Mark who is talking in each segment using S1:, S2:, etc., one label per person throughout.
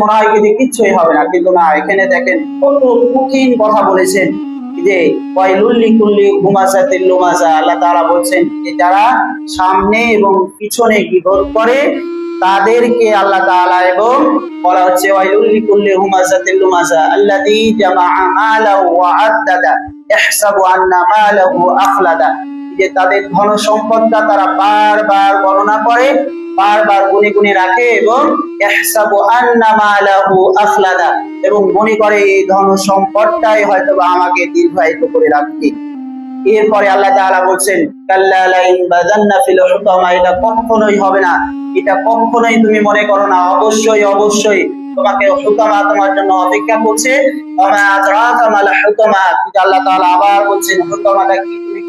S1: মনে হয় যে কিচ্ছুই হবে না। কিন্তু না, এখানে দেখেন কত কঠিন কথা বলেছেন। যে ওয়াইলুল্লি কুল্লি হুমাসাতিল লুমাসা আল্লাহ তাআলা বলছেন যে যারা সামনে এবং পিছনে বিপদ করে, তাদেরকে আল্লাহ তাআলা এবং বলা হচ্ছে ওয়াইলুল্লি কুল্লি হুমাসাতিল লুমাসা আল্লাযী জামাআ মালাহু ওয়া আদ্দাদা, ইহসাবু আন্না মালাহু আখলাদা যে তাদের ধন সম্পদটা তারা বারবার গণনা করে বারবার গুনে গুনে রাখে এবং আখলাদা এবং মনে করে এই ধন সম্পদটাই হয়তো আমাকে দীর্ঘায়িত করে রাখবে। এরপরে আল্লাহ তাআলা বলছেন এটা কখনোই হবে না। এটা কখনোই তুমি মনে করো না, অবশ্যই অবশ্যই তোমাকে হুতামা তোমার জন্য অপেক্ষা করছে। আল্লাহ তাআলা আবার বলছেন হুতামাটা কি তুমি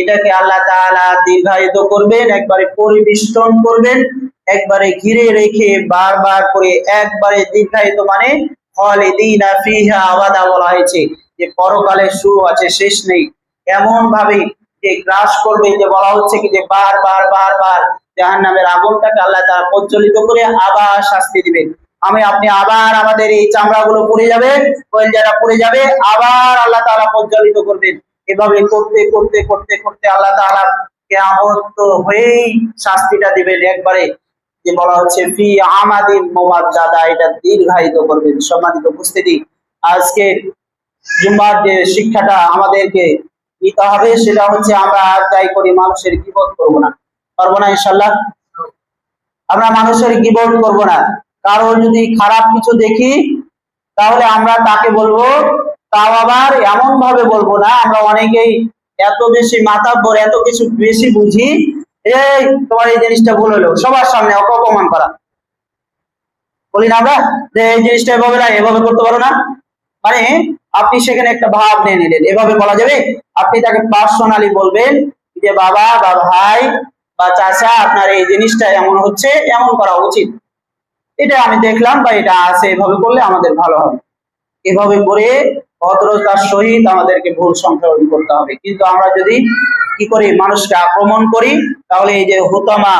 S1: এটাকে আল্লাহ তাআলা দীর্ঘায়িত করবেন, একবারে পরিবেষ্টন করবেন, একবারে ঘিরে রেখে বারবার করে একবারে দীর্ঘায়িত মানে এমন ভাবে যে করবে, যে বলা হচ্ছে কি যে আগুনটাকে আল্লাহ করে আবার শাস্তি দিবেন। আমি, আপনি আবার আমাদের এই চামড়াগুলো পুড়ে যাবে কয়েলজারা পুড়ে যাবে, আবার আল্লাহ তাআলা প্রজ্বলিত করবেন। এভাবে করতে করতে করতে করতে আল্লাহ তাআলা কেয়ামত তো হয়েই শাস্তিটা দিবেন একবারে। যে বলা হচ্ছে, ফি আমাদিন মুমাদ্দাদা এটা দীর্ঘায়িত করবেন সম্মানিত উপস্থিতি। আজকে জুম্মার যে শিক্ষাটা আমাদেরকে নিতে হবে, সেটা হচ্ছে আমরা আর যাই করি, মানুষের গিবত করব না। পারব না ইনশাল্লাহ আমরা মানুষের গিবত করব না। কারও যদি খারাপ কিছু দেখি, তাহলে আমরা তাকে বলব তাও আবার এমন ভাবে বলব না, আমরা অনেকেই এত বেশি মাতাব্বর, এত কিছু বেশি বুঝি। এই, তোমার এই জিনিসটা ভুল হলো, সবার সামনে অপমান করা। বলি না আমরা? যে এই জিনিসটা এভাবে না, এভাবে করতে পারো না। মানে আপনি সেখানে একটা ভাব নিয়ে নিলেন, এভাবে বলা যাবে? আপনি তাকে পার্সোনালি বলবেন যে, বাবা বা ভাই বা চাচা, আপনার এই জিনিসটা এমন হচ্ছে, এমন করা উচিত। এটা আমি দেখলাম বা এটা আছে, এভাবে করলে আমাদের ভালো হবে। এভাবে করে ভদ্রতার সহিত আমাদেরকে ভুল সংশোধন করতে হবে। কিন্তু আমরা যদি কি করি, মানুষকে আক্রমণ করি, তাহলে এই যে হুতামা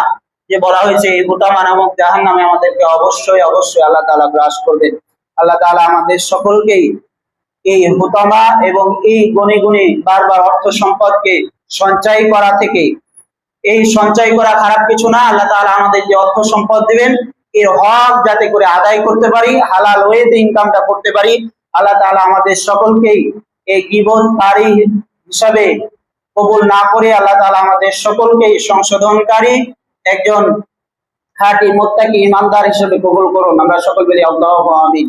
S1: যে বলা হয়েছে, এই হুতামা নামক জাহান নামে আমাদেরকে অবশ্যই অবশ্যই আল্লাহ তাআলা গ্রাস করবেন। আল্লাহ তাআলা আমাদের সকলকেই এই হুতামা এবং এই গুণে গুণে বারবার অর্থ সম্পদকে সঞ্চয় করা থেকে, এই সঞ্চয় করা খারাপ কিছু না, আল্লাহ তাআলা আমাদের যে অর্থ সম্পদ দিবেন, এর হক যাতে করে আদায় করতে পারি, হালাল ওয়েতে ইনকামটা করতে পারি আল্লাহ তালা আমাদের সকলকেই এই গিবতকারী হিসাবে কবুল না করে আল্লাহ তালা আমাদের সকলকেই সংশোধনকারী একজন খাঁটি মোত্তাকি ইমানদার হিসেবে কবুল করুন। আমরা সকল বলি আল্লাহ আমিন